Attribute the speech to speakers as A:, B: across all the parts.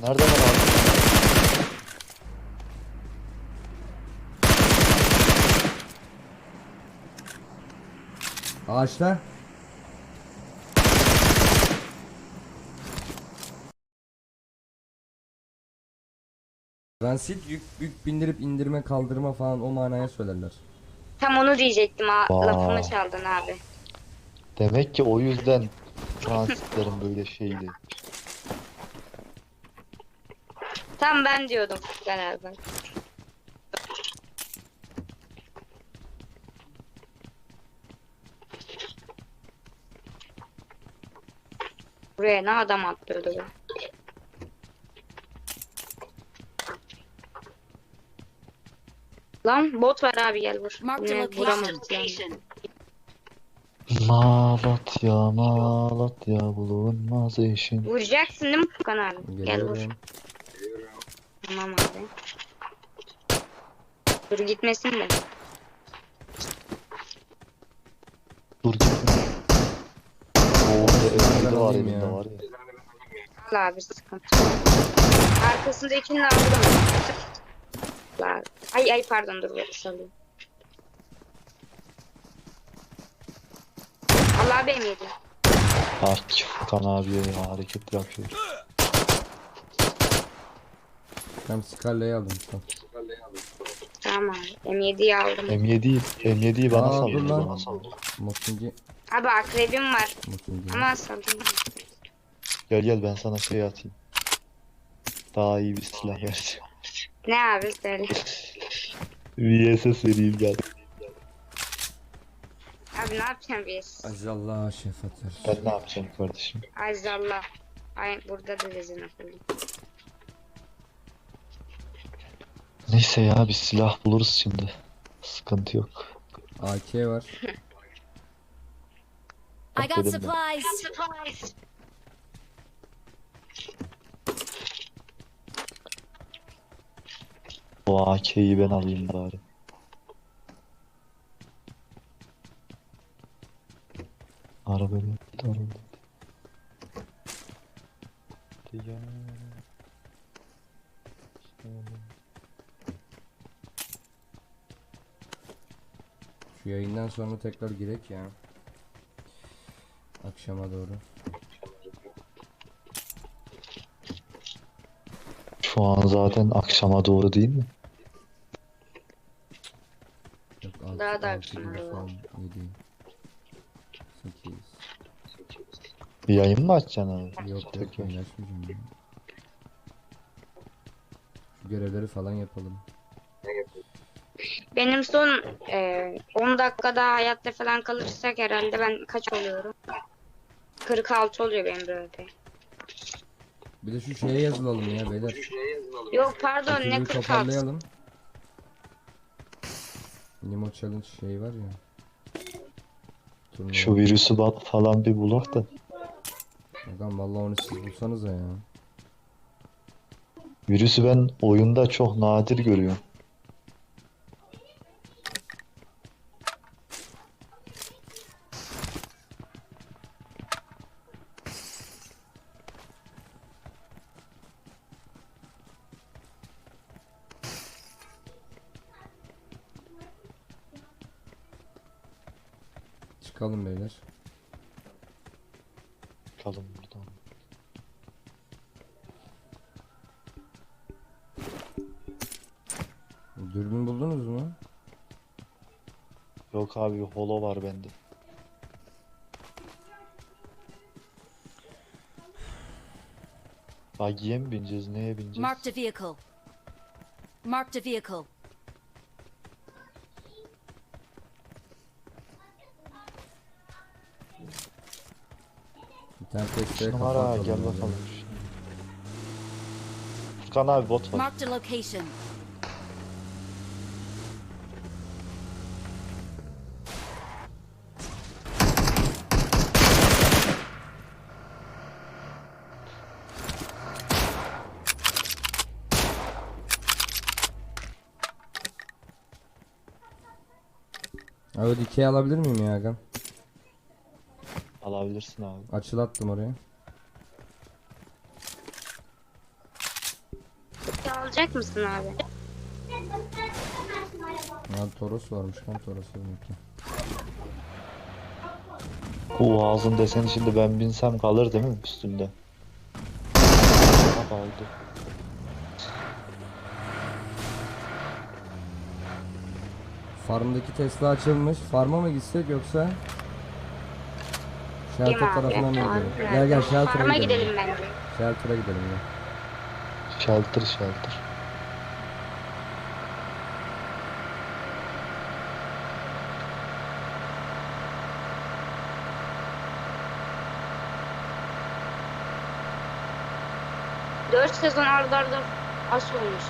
A: Nerede var abi?
B: Ağaçta. Transit yük, yük bindirip indirme kaldırma falan o manaya söylerler.
C: Tam onu diyecektim ha.
A: Vay.
C: Lafımı çaldın abi.
A: Demek ki o yüzden transitlerin böyle şeydi.
C: Tam ben diyordum Furkan abi. Buraya ne adam atlıyordu be. Lan bot var abi gel vur.
D: Marked a
C: Yine
D: location.
C: vuramadık yani.
A: Malatya, Malatya bulunmaz eşin.
C: Vuracaksın değil mi Furkan abi? Gel vur. Tamam abi. Dur gitmesin de.
A: Dur gitme. Oo, elinde var
B: alayım
A: elinde
B: ya.
A: var ya.
C: Al abi sıkıntı. yok. Arkasındakini de aldım. Lan. Ay ay pardon dur bir salayım. Allah benim yedi.
A: Ah Furkan abiye ya, hareket yapıyor.
B: Tam Scarlet'i aldım. Tamam.
C: Tamam abi. M7'yi aldım.
A: M7'yi M7'yi bana
B: Aa,
A: sal.
B: dur lan.
A: Bana sal.
B: Mokinci.
C: Abi akrebim var.
B: Mokinci.
C: Ama saldım.
A: Gel gel ben sana şey atayım. Daha iyi bir silah vereceğim.
C: Ne abi söyle.
A: VSS vereyim gel.
C: Abi ne yapacağım biz?
B: Ajallah şefat ver.
A: Ben ne yapacağım kardeşim?
C: Azallah. Ay burada da rezil yapalım.
A: Neyse ya bir silah buluruz şimdi. Sıkıntı yok.
B: AK var.
D: I got
A: dedim ben.
D: supplies.
A: O AK'yi ben alayım bari. Araba bir araba. Ya.
B: Şu yayından sonra tekrar girek ya. Akşama doğru.
A: Şu an zaten akşama doğru değil mi?
B: Yok, altı-
C: Daha da akşama doğru.
B: falan, Yedi. Sekiz.
A: Bir yayın mı açacaksın abi?
B: Yok yok ben açmayacağım ya. Şu görevleri falan yapalım.
C: Benim son e, 10 dakikada hayatta falan kalırsak herhalde ben kaç oluyorum? 46 oluyor benim böyle.
B: Bir de şu şeye yazılalım ya beyler.
C: Yok pardon ne
B: Ekibi
C: 46?
B: toparlayalım. Limo challenge şey var ya. Turnuva.
A: Şu virüsü bak falan bir bulak da.
B: Adam vallahi onu siz bulsanız ya.
A: Virüsü ben oyunda çok nadir görüyorum.
B: Çıkalım beyler.
A: Kalın buradan.
B: Dürbün buldunuz mu?
A: Yok abi holo var bende. Bagiye mi bineceğiz? Neye bineceğiz?
D: Marked a vehicle. Marked a vehicle.
B: Bir tane testeye kafa
A: Numara gel bakalım. Furkan abi bot var.
D: Marked a location.
B: Abi dikey alabilir miyim ya Agam?
A: Alabilirsin abi.
B: Açıl attım oraya.
C: alacak mısın abi?
B: Ya Toros varmış lan Toros'u unuttum.
A: Bu ağzın deseni şimdi ben binsem kalır değil mi üstünde? Kaldı.
B: Farmdaki Tesla açılmış. Farma mı gitsek yoksa? Shelter
C: abi?
B: tarafına mı gidelim? Gel gel
C: Farma
B: gidelim.
C: gidelim bence.
B: Shelter'a gidelim ya.
A: Shelter shelter.
C: Dört sezon arda arda as olmuş.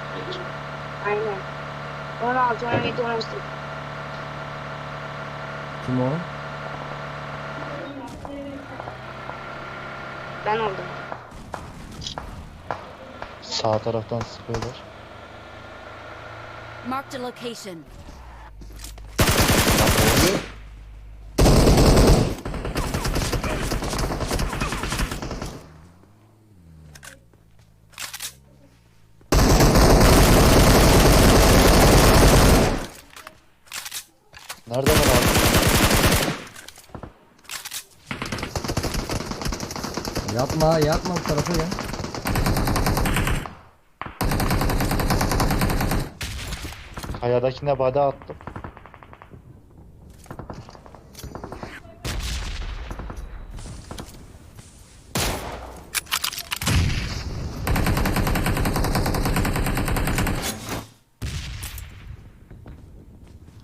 C: Aynen. 16, 17, 18.
B: Kim o?
C: Ben oldum.
A: Sağ taraftan sıkıyorlar.
D: Marked a location.
A: Nerede var abi?
B: Yapma yapma bu tarafa gel.
A: Kayadakine bade attım.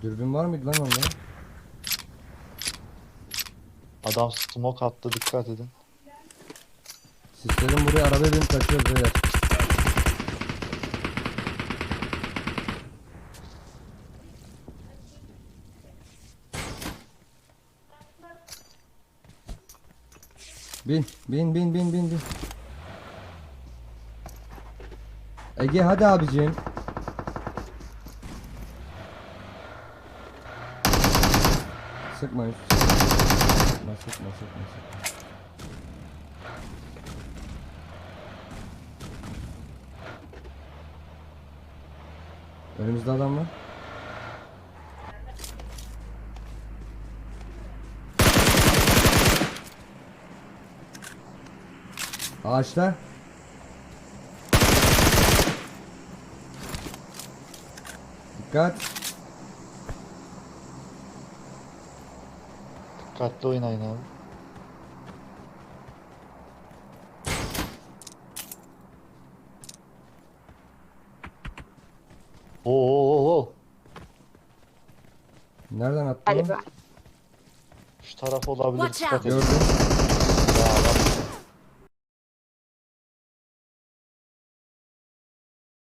B: Dürbün var mıydı lan onda?
A: Adam smoke attı dikkat edin.
B: Sislerin buraya araba binip kaçıyoruz beyler. Bin, bin, bin, bin, bin, bin. Ege hadi abicim. Sıkma. Sıkma, sıkma, sıkma, sıkma. Önümüzde adam var. Ağaçta. Dikkat.
A: Dikkatli oynayın abi. Oo.
B: Nereden attı o?
C: Galiba.
A: Şu taraf olabilir
D: Watch out.
B: Gördüm.
A: Ya adam